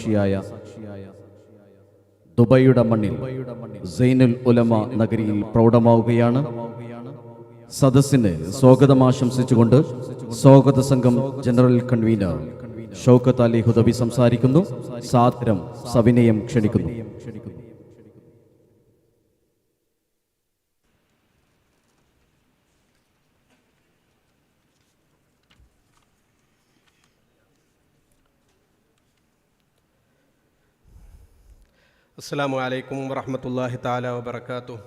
സാക്ഷിയായ ദുബൈയുടെ മണ്ണിൽ സൈനുൽ ഉലമ നഗരിയിൽ പ്രൗഢമാവുകയാണ്. സദസ്സിന് സ്വാഗതം ആശംസിച്ചുകൊണ്ട് സ്വാഗത സംഘം ജനറൽ കൺവീനർ ഷൗക്കത്ത് അലി ഹുദബി സംസാരിക്കുന്നു. സാദരം സവിനയം ക്ഷണിക്കുന്നു. السلام عليكم ورحمة الله تعالى وبركاته.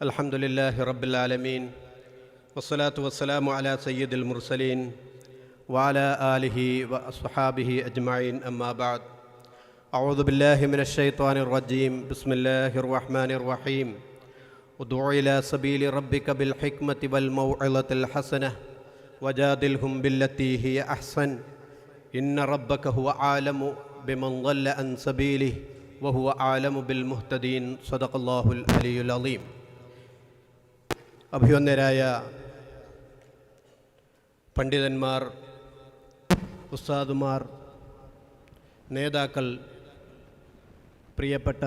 الحمد لله رب العالمين والصلاة والسلام على سيد المرسلين وعلى آله وأصحابه أجمعين. أما بعد أعوذ بالله من الشيطان الرجيم. بسم الله الرحمن الرحيم. ادع إلى سبيل ربك بالحكمة والموعظة الحسنة وجادلهم بالتي هي أحسن. إن ربك هو عالم بمن ضل عن سبيله വഹുവ ആലമു ബിൽ മുഹ്തദീൻ സദഖല്ലാഹുൽ അലിയുൽ അലീം. അഭിവന്ദരായ പണ്ഡിതന്മാർ ഉസ്താദുമാർ നേതാക്കൾ പ്രിയപ്പെട്ട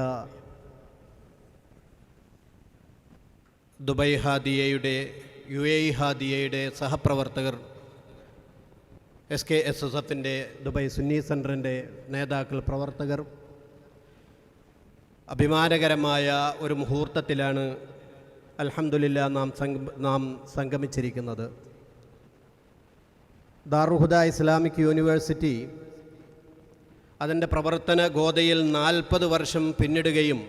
ദുബൈ ഹാദിയയുടെ യു എ ഹാദിയയുടെ സഹപ്രവർത്തകർ എസ് കെ എസ് എസ് എഫിന്റെ ദുബൈ സുന്നി സെന്ററിന്റെ നേതാക്കൾ പ്രവർത്തകർ അഭിമാനകരമായ ഒരു മുഹൂർത്തത്തിലാണ് അലഹമുല്ല നാം നാം സംഗമിച്ചിരിക്കുന്നത്. ദാറുഹുദ ഇസ്ലാമിക് യൂണിവേഴ്സിറ്റി അതിന്റെ പ്രവർത്തന ഗോതയിൽ നാൽപ്പത് വർഷം പിന്നിടുകയും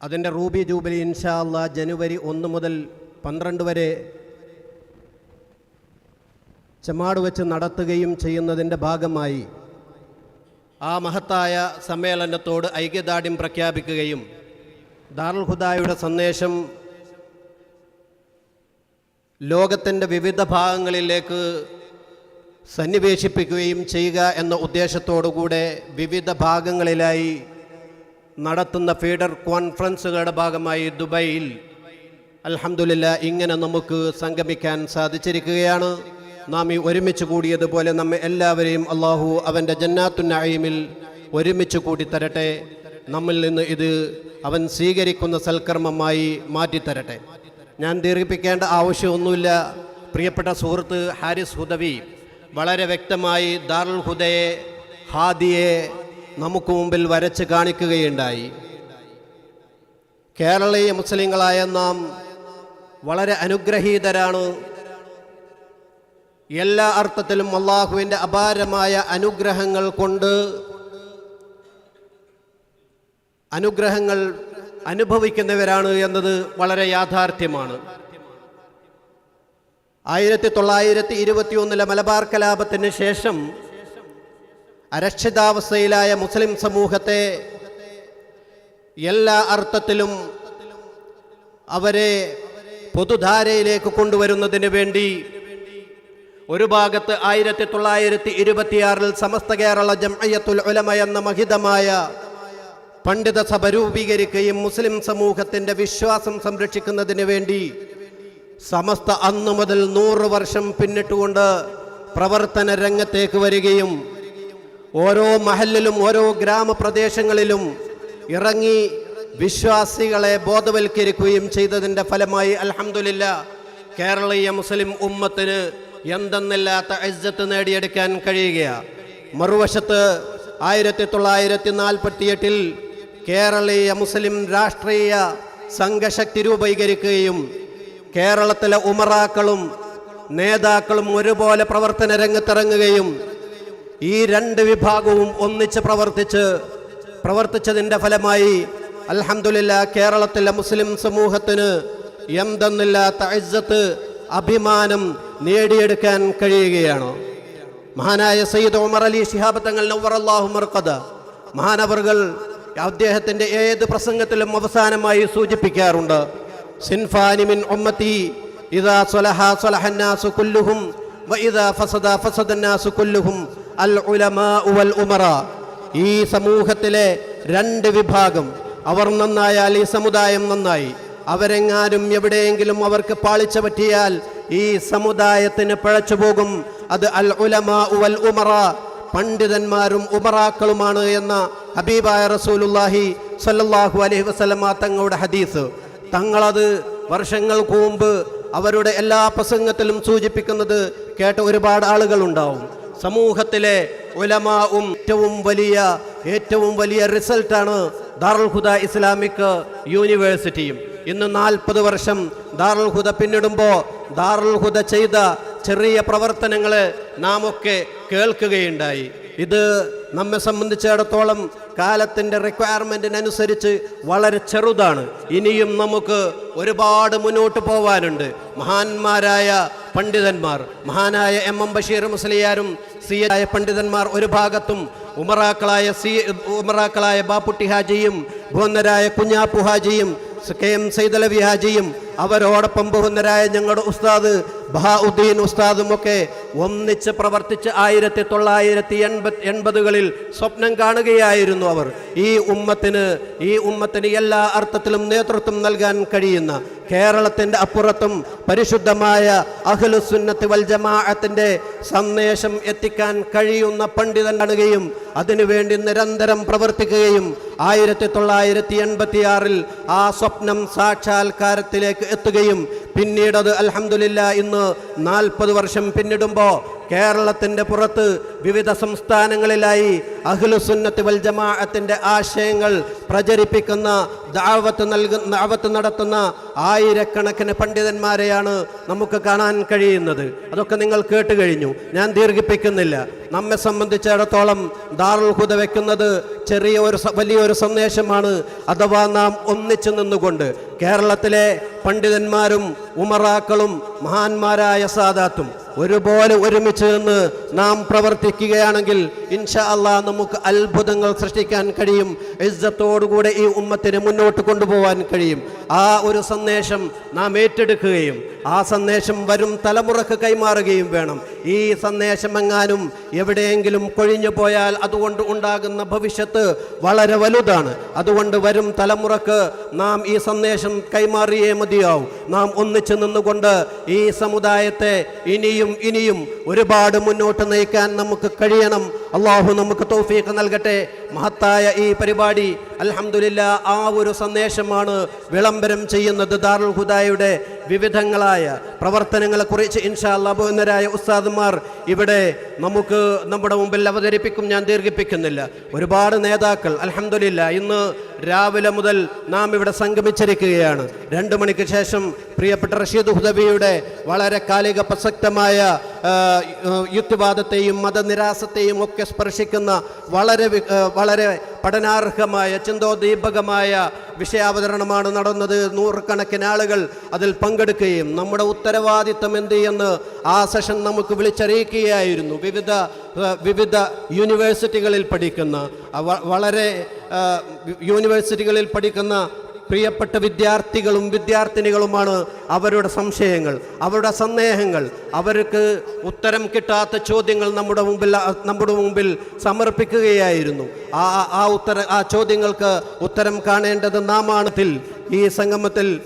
അതിന്റെ റൂബി ജൂബിലി ഇൻഷാ അള്ളാ ജനുവരി ഒന്ന് മുതൽ പന്ത്രണ്ട് വരെ ചെമാട് വെച്ച് നടത്തുകയും ചെയ്യുന്നതിന്റെ ഭാഗമായി ആ മഹത്തായ സമ്മേളനത്തോട് ഐക്യദാർഢ്യം പ്രഖ്യാപിക്കുകയും ദാറുൽ ഹുദായുടെ സന്ദേശം ലോകത്തിന്റെ വിവിധ ഭാഗങ്ങളിലേക്ക് സന്നിവേശിപ്പിക്കുകയും ചെയ്യുക എന്ന ഉദ്ദേശത്തോടുകൂടെ വിവിധ ഭാഗങ്ങളിലായി നടത്തുന്ന ഫീഡർ കോൺഫറൻസുകളുടെ ഭാഗമായി ദുബൈയിൽ അലഹമുല്ല ഇങ്ങനെ നമുക്ക് സംഗമിക്കാൻ സാധിച്ചിരിക്കുകയാണ്. നാം ഈ ഒരുമിച്ച് കൂടിയതുപോലെ നമ്മെ എല്ലാവരെയും അള്ളാഹു അവന്റെ ജന്നാത്തുന്നയിമിൽ ഒരുമിച്ച് കൂടി തരട്ടെ. നമ്മിൽ നിന്ന് ഇത് അവൻ സ്വീകരിക്കുന്ന സൽക്കർമ്മമായി മാറ്റിത്തരട്ടെ. ഞാൻ ദീർഘിപ്പിക്കേണ്ട ആവശ്യമൊന്നുമില്ല. പ്രിയപ്പെട്ട സുഹൃത്ത് ഹാരിസ് ഹുദവി വളരെ വ്യക്തമായി ദാറുൽ ഹുദയെ ഹാദിയെ നമുക്ക് മുമ്പിൽ വരച്ച് കാണിക്കുകയുണ്ടായി. കേരളീയ മുസ്ലിങ്ങളായ നാം വളരെ അനുഗ്രഹീതരാണ്. എല്ലാ അർത്ഥത്തിലും അള്ളാഹുവിന്റെ അപാരമായ അനുഗ്രഹങ്ങൾ കൊണ്ട് അനുഗ്രഹങ്ങൾ അനുഭവിക്കുന്നവരാണ് എന്നത് വളരെ യാഥാർത്ഥ്യമാണ്. ആയിരത്തി തൊള്ളായിരത്തി ഇരുപത്തി ഒന്നിലെ മലബാർ കലാപത്തിന് ശേഷം അരക്ഷിതാവസ്ഥയിലായ മുസ്ലിം സമൂഹത്തെ എല്ലാ അർത്ഥത്തിലും അവരെ പൊതുധാരയിലേക്ക് കൊണ്ടുവരുന്നതിന് വേണ്ടി ഒരു ഭാഗത്ത് ആയിരത്തി തൊള്ളായിരത്തി ഇരുപത്തിയാറിൽ സമസ്ത കേരള ജംഅയ്യത്തുൽ ഉലമ എന്ന മഹിതമായ പണ്ഡിത സഭ രൂപീകരിക്കുകയും മുസ്ലിം സമൂഹത്തിന്റെ വിശ്വാസം സംരക്ഷിക്കുന്നതിന് വേണ്ടി സമസ്ത അന്നു മുതൽ നൂറ് വർഷം പിന്നിട്ടുകൊണ്ട് പ്രവർത്തന രംഗത്തേക്ക് വരികയും ഓരോ മഹലിലും ഓരോ ഗ്രാമപ്രദേശങ്ങളിലും ഇറങ്ങി വിശ്വാസികളെ ബോധവൽക്കരിക്കുകയും ചെയ്തതിന്റെ ഫലമായി അലഹമുല്ല കേരളീയ മുസ്ലിം ഉമ്മത്തിന് എന്തെന്നില്ലാത്ത ഐസത്ത് നേടിയെടുക്കാൻ കഴിയുകയാണ് മറുവശത്ത് ആയിരത്തി തൊള്ളായിരത്തി നാൽപ്പത്തിയെട്ടിൽ കേരളീയ മുസ്ലിം രാഷ്ട്രീയ സംഘശക്തി രൂപീകരിക്കുകയും കേരളത്തിലെ ഉമറാക്കളും നേതാക്കളും ഒരുപോലെ പ്രവർത്തന രംഗത്തിറങ്ങുകയും ഈ രണ്ട് വിഭാഗവും ഒന്നിച്ച് പ്രവർത്തിച്ച് പ്രവർത്തിച്ചതിന്റെ ഫലമായി അൽഹംദുലില്ല കേരളത്തിലെ മുസ്ലിം സമൂഹത്തിന് എന്തെന്നില്ലാത്ത ഇജ്ജത്ത് അഭിമാനം നേടിയെടുക്കാൻ കഴിയുകയാണോ? മഹാനായ സയ്യിദ് ഉമർ അലി ശിഹാബ് തങ്ങൾ നവറല്ലാഹു മർക്കദ. മഹാനവറുകൾ അദ്ദേഹത്തിന്റെ ഏത് പ്രസംഗത്തിലും അവസാനമായി സൂചിപ്പിക്കാറുണ്ട്. സിൻഫാനിമിൻ ഒമ്മത്തി ഉമ്മത്തി ഇദാ സ്വലഹ സ്വലഹന്നാസു കുല്ലുഹും ഫസദ ഫസദന്നാസു കൊല്ലുഹും അൽ ഉലമാ വൽ ഉമറ. ഈ സമൂഹത്തിലെ രണ്ട് വിഭാഗം അവർ നന്നായാൽ ഈ സമുദായം നന്നായി. അവരെങ്ങാനും എവിടെയെങ്കിലും അവർക്ക് പാളിച്ച പറ്റിയാൽ ഈ സമുദായത്തിന് പിഴച്ചു പോകും. അത് അൽ ഉലമാ വൽ ഉമറ. പണ്ഡിതന്മാരും ഉമറാക്കളുമാണ് എന്ന ഹബീബായ റസൂലുല്ലാഹി സല്ലാഹു അലഹി വസ്ലമ തങ്ങളുടെ ഹദീസ്. തങ്ങളത് വർഷങ്ങൾക്ക് മുമ്പ് അവരുടെ എല്ലാ പ്രസംഗത്തിലും സൂചിപ്പിക്കുന്നത് കേട്ട ഒരുപാട് ആളുകളുണ്ടാവും. സമൂഹത്തിലെ ഉലമാവും ഏറ്റവും വലിയ ഏറ്റവും വലിയ റിസൾട്ടാണ് ദാറുൽ ഹുദ ഇസ്ലാമിക് യൂണിവേഴ്സിറ്റിയും. ഇന്ന് നാൽപ്പത് വർഷം ദാറുൽ ഹുദ പിന്നിടുമ്പോൾ ദാറുൽ ഹുദ ചെയ്ത ചെറിയ പ്രവർത്തനങ്ങൾ നാം ഒക്കെ കേൾക്കുകയുണ്ടായി. ഇത് നമ്മെ സംബന്ധിച്ചിടത്തോളം കാലത്തിന്റെ റിക്വയർമെന്റിനനുസരിച്ച് വളരെ ചെറുതാണ്. ഇനിയും നമുക്ക് ഒരുപാട് മുന്നോട്ട് പോവാനുണ്ട്. മഹാന്മാരായ പണ്ഡിതന്മാർ മഹാനായ എം എം ബഷീർ മുസ്ലിയാരും സി ആയ പണ്ഡിതന്മാർ ഒരു ഭാഗത്തും ഉമറാക്കളായ സി ഉമറാക്കളായ ബാപ്പുട്ടി ഹാജിയും ഭുവന്നരായ കുഞ്ഞാപ്പു ഹാജിയും കെ എം സൈദലവി ഹാജിയും അവരോടൊപ്പം ബഹുന്നരായ ഞങ്ങളുടെ ഉസ്താദ് ബഹാഉദ്ദീൻ ഉസ്താദുമൊക്കെ ഒന്നിച്ച് പ്രവർത്തിച്ച് ആയിരത്തി തൊള്ളായിരത്തി എൺപത് എൺപതുകളിൽ സ്വപ്നം കാണുകയായിരുന്നു അവർ. ഈ ഉമ്മത്തിന് ഈ ഉമ്മത്തിന് എല്ലാ അർത്ഥത്തിലും നേതൃത്വം നൽകാൻ കഴിയുന്ന കേരളത്തിന്റെ അപ്പുറത്തും പരിശുദ്ധമായ അഖിലുസുന്നത്ത് വൽ ജമാഅത്തിന്റെ സന്ദേശം എത്തിക്കാൻ കഴിയുന്ന പണ്ഡിതൻ കാണുകയും അതിനുവേണ്ടി നിരന്തരം പ്രവർത്തിക്കുകയും ആയിരത്തി തൊള്ളായിരത്തി എൺപത്തിയാറിൽ ആ സ്വപ്നം സാക്ഷാത്കാരത്തിലേക്ക് എത്തുകയും പിന്നീടത് അലഹമുല്ല ഇന്ന് നാൽപ്പത് വർഷം പിന്നിടുമ്പോൾ കേരളത്തിന്റെ പുറത്ത് വിവിധ സംസ്ഥാനങ്ങളിലായി അഖിലുസുന്നത്ത് വൽ ജമാഅത്തിന്റെ ആശയങ്ങൾ പ്രചരിപ്പിക്കുന്ന ദാവത്ത് നൽകുന്ന ദാവത്ത് നടത്തുന്ന ആയിരക്കണക്കിന് പണ്ഡിതന്മാരെയാണ് നമുക്ക് കാണാൻ കഴിയുന്നത്. അതൊക്കെ നിങ്ങൾ കേട്ട് കഴിഞ്ഞു. ഞാൻ ദീർഘിപ്പിക്കുന്നില്ല. നമ്മെ സംബന്ധിച്ചിടത്തോളം ദാറുൽ ഹുദ വെക്കുന്നത് ചെറിയ ഒരു വലിയൊരു സന്ദേശമാണ്. അഥവാ നാം ഒന്നിച്ചു നിന്നുകൊണ്ട് കേരളത്തിലെ പണ്ഡിതന്മാരും ഉമറാക്കളും മഹാന്മാരായ സാദാത്തും ഒരുപോലെ ഒരുമിച്ച് നിന്ന് നാം പ്രവർത്തിക്കുകയാണെങ്കിൽ ഇൻഷാ അള്ളാ നമുക്ക് അത്ഭുതങ്ങൾ സൃഷ്ടിക്കാൻ കഴിയും. ഇജ്ജത്തോടുകൂടെ ഈ ഉമ്മത്തിനെ മുന്നോട്ട് കൊണ്ടുപോകാൻ കഴിയും. ആ ഒരു സന്ദേശം നാം ഏറ്റെടുക്കുകയും ആ സന്ദേശം വരും തലമുറയ്ക്ക് കൈമാറുകയും വേണം. ഈ സന്ദേശം എങ്ങാനും എവിടെയെങ്കിലും കൊഴിഞ്ഞു പോയാൽ അതുകൊണ്ട് ഉണ്ടാകുന്ന ഭവിഷ്യത്ത് വളരെ വലുതാണ്. അതുകൊണ്ട് വരും തലമുറയ്ക്ക് നാം ഈ സന്ദേശം കൈമാറിയേ മതിയാവും. നാം ഒന്നിച്ചു നിന്നുകൊണ്ട് ഈ സമുദായത്തെ ഇനിയും ഇനിയും ഒരുപാട് മുന്നോട്ട് നയിക്കാൻ നമുക്ക് കഴിയണം. അള്ളാഹു നമുക്ക് തൗഫീഖ് നൽകട്ടെ. മഹത്തായ ഈ പരിപാടി അലഹമുല്ല ആ ഒരു സന്ദേശമാണ് വിളംബരം ചെയ്യുന്നത് ദാറുൽ ഹുദായുടെ വിവിധങ്ങളായ പ്രവർത്തനങ്ങളെ കുറിച്ച് ഇൻഷാ അള്ളാഹുന്നരായ ഉസ്താദുമാർ ഇവിടെ നമുക്ക് നമ്മുടെ മുമ്പിൽ അവതരിപ്പിക്കും. ഞാൻ ദീർഘിപ്പിക്കുന്നില്ല. ഒരുപാട് നേതാക്കൾ അലഹമില്ല ഇന്ന് രാവിലെ മുതൽ നാം ഇവിടെ സംഗമിച്ചിരിക്കുകയാണ്. രണ്ടു മണിക്ക് ശേഷം പ്രിയപ്പെട്ട റഷീദ് ഹുദബിയുടെ വളരെ കാലിക പ്രസക്തമായ യുക്തിവാദത്തെയും മതനിരാസത്തെയും ഒക്കെ സ്പർശിക്കുന്ന വളരെ വളരെ പഠനാർഹമായ ചിന്തോദ്ദീപകമായ വിഷയാവതരണമാണ് നടന്നത്. നൂറുകണക്കിന് ആളുകൾ അതിൽ പങ്കെടുക്കുകയും നമ്മുടെ ഉത്തരവാദിത്തം എന്ത് എന്ന് ആ സെഷൻ നമുക്ക് വിളിച്ചറിയിക്കുകയായിരുന്നു. വിവിധ വിവിധ യൂണിവേഴ്സിറ്റികളിൽ പഠിക്കുന്ന വളരെ യൂണിവേഴ്സിറ്റികളിൽ പഠിക്കുന്ന പ്രിയപ്പെട്ട വിദ്യാർത്ഥികളും വിദ്യാർത്ഥിനികളുമാണ് അവരുടെ സംശയങ്ങൾ അവരുടെ സന്ദേഹങ്ങൾ. അവർക്ക് ഉത്തരം കിട്ടാത്ത ചോദ്യങ്ങൾ നമ്മുടെ മുമ്പിൽ നമ്മുടെ മുമ്പിൽ സമർപ്പിക്കുകയായിരുന്നു. ആ ആ ഉത്തര ആ ചോദ്യങ്ങൾക്ക് ഉത്തരം കാണേണ്ടത് നാമാണത്തിൽ. ഈ സംഗമത്തിൽ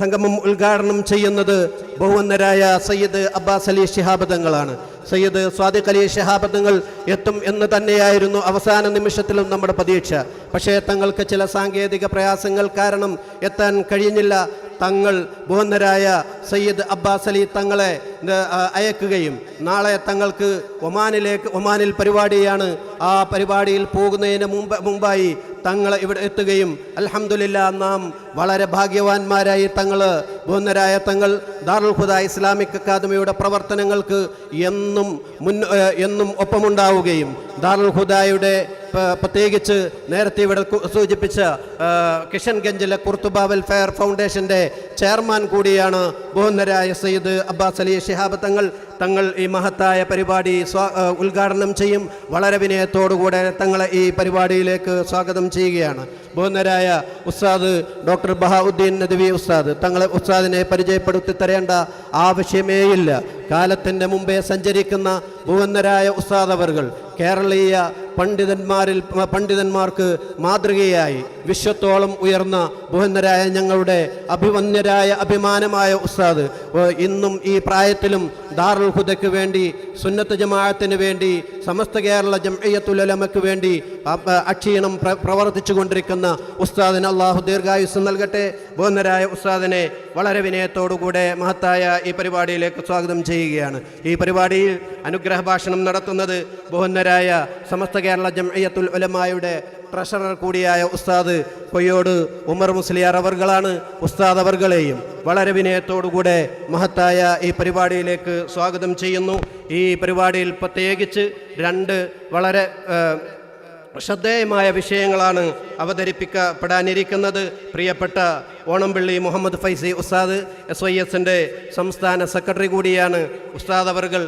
സംഗമം ഉദ്ഘാടനം ചെയ്യുന്നത് ബഹുവന്നരായ സയ്യിദ് അബ്ബാസ് അലി ഷിഹാബദങ്ങളാണ് സയ്യിദ് സ്വാദിഖ് അലി ഷിഹാബദങ്ങൾ എത്തും എന്ന് തന്നെയായിരുന്നു അവസാന നിമിഷത്തിലും നമ്മുടെ പ്രതീക്ഷ. പക്ഷേ തങ്ങൾക്ക് ചില സാങ്കേതിക പ്രയാസങ്ങൾ കാരണം എത്താൻ കഴിഞ്ഞില്ല. തങ്ങൾ ബഹുവന്നരായ സയ്യിദ് അബ്ബാസ് അലി തങ്ങളെ അയക്കുകയും നാളെ തങ്ങൾക്ക് ഒമാനിലേക്ക് ഒമാനിൽ പരിപാടിയാണ്. ആ പരിപാടിയിൽ പോകുന്നതിന് മുമ്പ് മുമ്പായി തങ്ങൾ ഇവിടെ എത്തുകയും അലഹമുല്ല നാം വളരെ ഭാഗ്യവാന്മാരായി തങ്ങൾ ബോന്നരായ തങ്ങൾ ദാറുൽ ഹുദ ഇസ്ലാമിക് അക്കാദമിയുടെ പ്രവർത്തനങ്ങൾക്ക് എന്നും മുൻ എന്നും ഒപ്പമുണ്ടാവുകയും ദാറുൽ ഹുദായുടെ പ്രത്യേകിച്ച് നേരത്തെ ഇവിടെ സൂചിപ്പിച്ച കിഷൻഗഞ്ചിലെ കുർത്തുബ വെൽഫെയർ ഫൗണ്ടേഷന്റെ ചെയർമാൻ കൂടിയാണ് ബഹുന്നരായ സയ്യിദ് അബ്ബാസ് അലി ഷിഹാബ് തങ്ങൾ തങ്ങൾ ഈ മഹത്തായ പരിപാടി ഉദ്ഘാടനം ചെയ്യും. വളരെ വിനയത്തോടുകൂടെ തങ്ങളെ ഈ പരിപാടിയിലേക്ക് സ്വാഗതം ചെയ്യുകയാണ്. ബഹുന്നരായ ഉസ്താദ് ഡോക്ടർ ബഹാഉദ്ദീൻ നദവി ഉസ്താദ് തങ്ങളെ ഉസ്താദിനെ പരിചയപ്പെടുത്തി തരേണ്ട ആവശ്യമേയില്ല. കാലത്തിന്റെ മുമ്പേ സഞ്ചരിക്കുന്ന ഭുവന്നരായ ഉസ്താദ് കേരളീയ പണ്ഡിതന്മാരിൽ പണ്ഡിതന്മാർക്ക് മാതൃകയായി വിശ്വത്തോളം ഉയർന്ന ബഹുന്നരായ ഞങ്ങളുടെ അഭിമന്യരായ അഭിമാനമായ ഉസ്താദ് ഇന്നും ഈ പ്രായത്തിലും ദാറുൽ ഹുദയ്ക്ക് വേണ്ടി സുന്നത്ത് ജമാഅത്തിന് വേണ്ടി സമസ്ത കേരള ജംഇയ്യത്തുലമയ്ക്ക് വേണ്ടി അക്ഷീണം പ്ര പ്രവർത്തിച്ചു കൊണ്ടിരിക്കുന്ന ഉസ്താദിന് അള്ളാഹു ദീർഘായുസ് നൽകട്ടെ. ബോധനരായ ഉസ്താദിനെ വളരെ വിനയത്തോടുകൂടെ മഹത്തായ ഈ പരിപാടിയിലേക്ക് സ്വാഗതം ചെയ്യുകയാണ്. ഈ പരിപാടിയിൽ അനുഗ്രഹ ഭാഷണം നടത്തുന്നത് ബഹുന്നരായ സമസ്ത കേരള ജംഇയ്യത്തുൽ ഉലമായുടെ ട്രഷറർ കൂടിയായ ഉസ്താദ് കൊയ്യോട് ഉമർ മുസ്ലിയാർ അവർകളാണ് ഉസ്താദ് അവർകളെയും വളരെ വിനയത്തോടുകൂടെ മഹത്തായ ഈ പരിപാടിയിലേക്ക് സ്വാഗതം ചെയ്യുന്നു. ഈ പരിപാടിയിൽ പ്രത്യേകിച്ച് രണ്ട് വളരെ ശ്രദ്ധേയമായ വിഷയങ്ങളാണ് അവതരിപ്പിക്കപ്പെടാനിരിക്കുന്നത്. പ്രിയപ്പെട്ട ഓണംപള്ളി മുഹമ്മദ് ഫൈസി ഉസ്താദ് എസ് വൈ എസിന്റെ സംസ്ഥാന സെക്രട്ടറി കൂടിയാണ് ഉസ്താദ് അവർകൾ.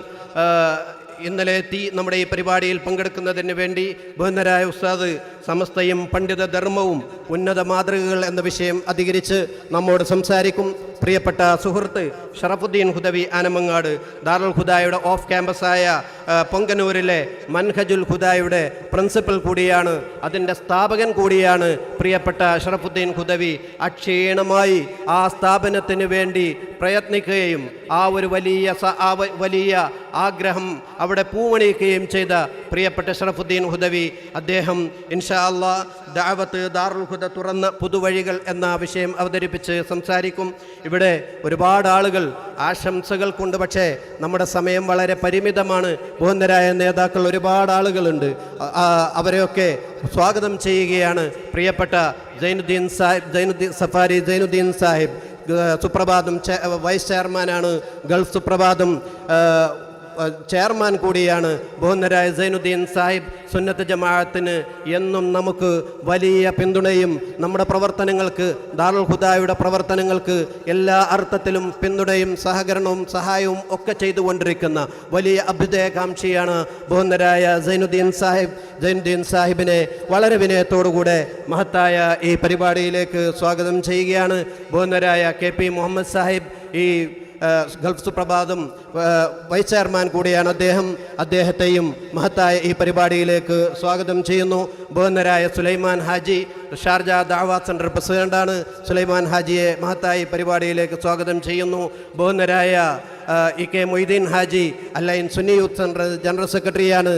ഇന്നലെ എത്തി നമ്മുടെ ഈ പരിപാടിയിൽ പങ്കെടുക്കുന്നതിന് വേണ്ടി ബഹുന്നരായ ഉസ്താദ് സമസ്തയും പണ്ഡിത ധർമ്മവും ഉന്നത മാതൃകകൾ എന്ന വിഷയം അധികരിച്ച് നമ്മോട് സംസാരിക്കും. പ്രിയപ്പെട്ട സുഹൃത്ത് ഷറഫുദ്ദീൻ ഹുദവി ആനമങ്ങാട് ദാറുൽ ഹുദായുടെ ഓഫ് ക്യാമ്പസായ പൊങ്കനൂരിലെ മൻഹജുൽ ഹുദായുടെ പ്രിൻസിപ്പൽ കൂടിയാണ് അതിന്റെ സ്ഥാപകൻ കൂടിയാണ് പ്രിയപ്പെട്ട ഷറഫുദ്ദീൻ ഹുദവി. അക്ഷീണമായി ആ സ്ഥാപനത്തിന് വേണ്ടി പ്രയത്നിക്കുകയും ആ ഒരു വലിയ വലിയ ആഗ്രഹം അവിടെ പൂവണിയിക്കുകയും ചെയ്ത പ്രിയപ്പെട്ട ഷറഫുദ്ദീൻ ഹുദവി അദ്ദേഹം ഇൻഷാ അള്ളാ ദാവത്ത് ദാറുൽ ഹുദ തുറന്ന പുതുവഴികൾ എന്ന വിഷയം അവതരിപ്പിച്ച് സംസാരിക്കും. ഇവിടെ ഒരുപാട് ആളുകൾ ആശംസകൾ കൊണ്ട് പക്ഷേ നമ്മുടെ സമയം വളരെ പരിമിതമാണ്. ബഹുന്നരായ നേതാക്കൾ ഒരുപാട് ആളുകളുണ്ട്. അവരെയൊക്കെ സ്വാഗതം ചെയ്യുകയാണ് പ്രിയപ്പെട്ട ജൈനുദ്ദീൻ സാഹിബ് ജൈനുദ്ദീൻ സഫാരി ജൈനുദ്ദീൻ സാഹിബ് സുപ്രഭാതം വൈസ് ചെയർമാനാണ് ഗൾഫ് സുപ്രഭാതം ചെയർമാൻ കൂടിയാണ് ബഹുന്നരായ സൈനുദ്ദീൻ സാഹിബ് സുന്നത്ത് ജമാഅത്തിന് എന്നും നമുക്ക് വലിയ പിന്തുണയും നമ്മുടെ പ്രവർത്തനങ്ങൾക്ക് ദാറുൽ ഹുദായുടെ പ്രവർത്തനങ്ങൾക്ക് എല്ലാ അർത്ഥത്തിലും പിന്തുണയും സഹകരണവും സഹായവും ഒക്കെ ചെയ്തുകൊണ്ടിരിക്കുന്ന വലിയ അഭ്യുദയകാംക്ഷിയാണ് ബഹുന്നരായ സൈനുദ്ദീൻ സാഹിബ്. സൈനുദ്ദീൻ സാഹിബിനെ വളരെ വിനയത്തോടുകൂടെ മഹത്തായ ഈ പരിപാടിയിലേക്ക് സ്വാഗതം ചെയ്യുകയാണ് ബഹുന്നരായ കെ പി മുഹമ്മദ് സാഹിബ്. ഈ ഗൾഫ് സുപ്രഭാതം വൈസ് ചെയർമാൻ കൂടിയാണ് അദ്ദേഹം. അദ്ദേഹത്തെയും മഹത്തായ ഈ പരിപാടിയിലേക്ക് സ്വാഗതം ചെയ്യുന്നു. ബഹുന്നരായ Sulaiman Haji Sharjah Dawa centre പ്രസിഡന്റാണ് സുലൈമാൻ ഹാജിയെ മഹത്തായ പരിപാടിയിലേക്ക് സ്വാഗതം ചെയ്യുന്നു. ബഹുന്നരായ E K Moideen Haji Al Ain Sunni youth centre general സെക്രട്ടറിയാണ്.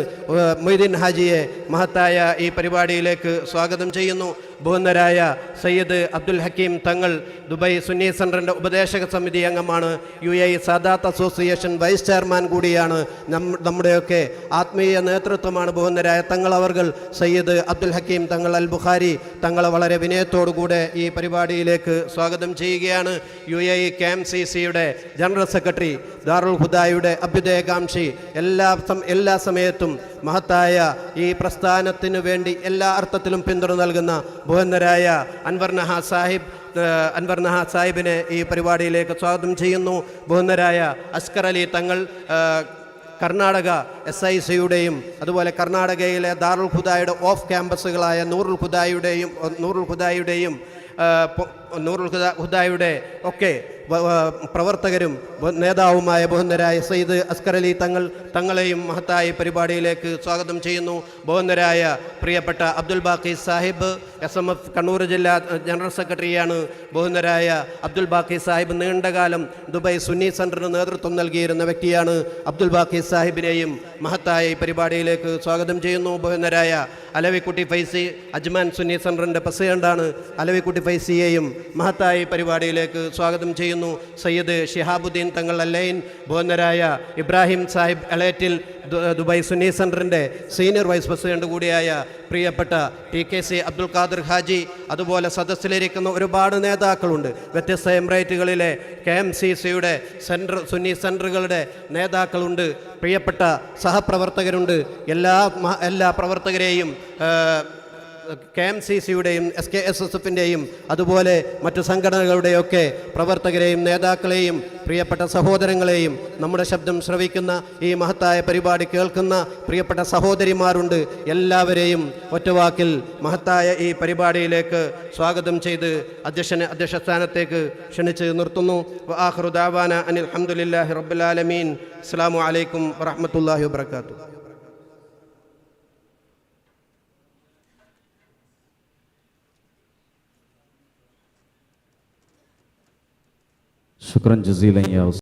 മൊയ്തീൻ ഹാജിയെ മഹത്തായ ഈ പരിപാടിയിലേക്ക് സ്വാഗതം ചെയ്യുന്നു. ബഹുന്നരായ സയ്യിദ് അബ്ദുൽ ഹക്കീം തങ്ങൾ ദുബായ് സുന്നി സെന്ററിന്റെ ഉപദേശക സമിതി അംഗമാണ്. U A Sadath association vice chairman കൂടിയാണ്. നമ്മുടെയൊക്കെ ആത്മീയ നേതൃത്വമാണ് ബഹുന്നരായ തങ്ങൾ അവർകൾ. സയ്യിദ് അബ്ദുൽ ഹക്കീം തങ്ങൾ അൽ ബുഖാരി തങ്ങളെ വളരെ വിനയത്തോടുകൂടെ ഈ പരിപാടിയിലേക്ക് സ്വാഗതം ചെയ്യുകയാണ്. U A K M C സിയുടെ ജനറൽ സെക്രട്ടറി ദാറുൽ ഹുദായുടെ അഭ്യുദയകാംക്ഷി. എല്ലാ എല്ലാ സമയത്തും മഹത്തായ ഈ പ്രസ്ഥാനത്തിനു വേണ്ടി എല്ലാ അർത്ഥത്തിലും പിന്തുണ നൽകുന്ന ബഹുന്നരായ അൻവർനഹ സാഹിബ് അൻവർണഹ സാഹിബിനെ ഈ പരിപാടിയിലേക്ക് സ്വാഗതം ചെയ്യുന്നു. ബഹുന്നരായ അസ്കർ അലി തങ്ങൾ കർണാടക എസ് ഐ സിയുടെയും അതുപോലെ കർണാടകയിലെ ദാറുൽ ഖുദായുടെ ഓഫ് ക്യാമ്പസുകളായ നൂറുൽ ഖുദായുടെയും നൂറുൽ ഖുദായുടെയും നൂറുൽ ഖുദാ ഖുദായുടെ ഒക്കെ പ്രവർത്തകരും നേതാവുമായ ബഹുന്നരായ സയ്യിദ് അസ്കർ അലി തങ്ങൾ തങ്ങളെയും മഹത്തായ പരിപാടിയിലേക്ക് സ്വാഗതം ചെയ്യുന്നു. ബഹുന്നരായ പ്രിയപ്പെട്ട Abdul Baqi Sahib S M F Kannur ജില്ലാ ജനറൽ സെക്രട്ടറിയാണ് ബഹുന്നരായ അബ്ദുൽ ബാക്കി സാഹിബ്. നീണ്ടകാലം ദുബായ് സുന്നി സെന്ററിന് നേതൃത്വം നൽകിയിരുന്ന വ്യക്തിയാണ് അബ്ദുൽ ബാക്കി സാഹിബിനെയും മഹത്തായ ഈ പരിപാടിയിലേക്ക് സ്വാഗതം ചെയ്യുന്നു. ബഹുന്നരായ അലവിക്കുട്ടി ഫൈസി അജ്മാൻ സുന്നി സെന്ററിന്റെ പ്രസിഡന്റാണ് അലവിക്കുട്ടി ഫൈസിയെയും മഹത്തായ ഈ പരിപാടിയിലേക്ക് സ്വാഗതം ചെയ്യുന്നു. സയ്യിദ് ഷിഹാബുദ്ദീൻ തങ്ങൾ അല്ലൈൻ ബഹുന്നരായ ഇബ്രാഹിം സാഹിബ് എളേറ്റിൽ ദുബായ് സുന്നി സെന്ററിന്റെ സീനിയർ വൈസ് പ്രസിഡന്റ് കൂടിയായ പ്രിയപ്പെട്ട T K C Abdul Khader Haji. അതുപോലെ സദസ്സിലിരിക്കുന്ന ഒരുപാട് നേതാക്കളുണ്ട്. വ്യത്യസ്ത എമിറേറ്റുകളിലെ കെ എം സി സിയുടെ സെന്റർ സുന്നി സെന്ററുകളുടെ നേതാക്കളുണ്ട്. പ്രിയപ്പെട്ട സഹപ്രവർത്തകരുണ്ട്. എല്ലാ എല്ലാ പ്രവർത്തകരെയും കെ എം സി സിയുടെയും എസ് കെ എസ് എസ് എഫിന്റെയും അതുപോലെ മറ്റു സംഘടനകളുടെയൊക്കെ പ്രവർത്തകരെയും നേതാക്കളെയും പ്രിയപ്പെട്ട സഹോദരങ്ങളെയും നമ്മുടെ ശബ്ദം ശ്രവിക്കുന്ന ഈ മഹത്തായ പരിപാടി കേൾക്കുന്ന പ്രിയപ്പെട്ട സഹോദരിമാരുണ്ട്. എല്ലാവരെയും ഒറ്റവാക്കിൽ മഹത്തായ ഈ പരിപാടിയിലേക്ക് സ്വാഗതം ചെയ്ത് അധ്യക്ഷന് അധ്യക്ഷ സ്ഥാനത്തേക്ക് ക്ഷണിച്ച് നിർത്തുന്നു. ആഹ്റുദാവാന അനിൽ അഹമ്മദില്ലാഹി റബ്ബുലാലമീൻ അസ്സാം വലൈക്കും വാഹമത്തല്ലാഹി വാത്തു ശുക്രൻ ജസീലൻ യാ